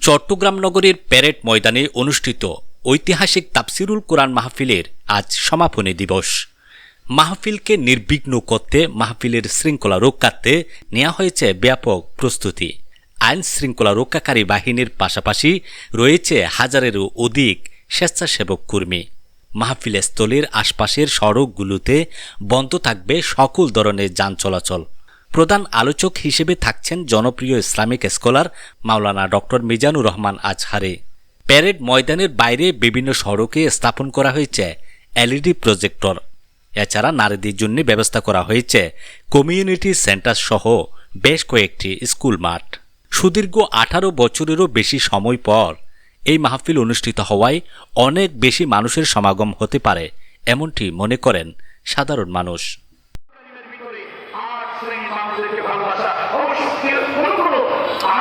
চট্টগ্রাম নগরের প্যারেড ময়দানে অনুষ্ঠিত ঐতিহাসিক তাফসিরুল কোরআন মাহফিলের আজ সমাপনী দিবস। মাহফিলকে নির্বিঘ্ন করতে মাহফিলের শৃঙ্খলা রক্ষার্থে নেওয়া হয়েছে ব্যাপক প্রস্তুতি। আইন শৃঙ্খলা রক্ষাকারী বাহিনীর পাশাপাশি রয়েছে হাজারেরও অধিক স্বেচ্ছাসেবক কর্মী। মাহফিল স্থলের আশপাশের সড়কগুলোতে বন্ধ থাকবে সকল ধরনের যান চলাচল। প্রধান আলোচক হিসেবে থাকছেন জনপ্রিয় ইসলামিক স্কলার মাওলানা ডক্টর মিজানুর রহমান আজহারে। প্যারেড ময়দানের বাইরে বিভিন্ন সড়কে স্থাপন করা হয়েছে এলইডি প্রজেক্টর। এছাড়া নারীদের জন্য ব্যবস্থা করা হয়েছে কমিউনিটি সেন্টার সহ বেশ কয়েকটি স্কুল মাঠ। সুদীর্ঘ আঠারো বছরেরও বেশি সময় পর এই মাহফিল অনুষ্ঠিত হওয়ায় অনেক বেশি মানুষের সমাগম হতে পারে, এমনটি মনে করেন সাধারণ মানুষ। মুসলিম মানুষদেরকে ভালোবাসা। অবশ্যই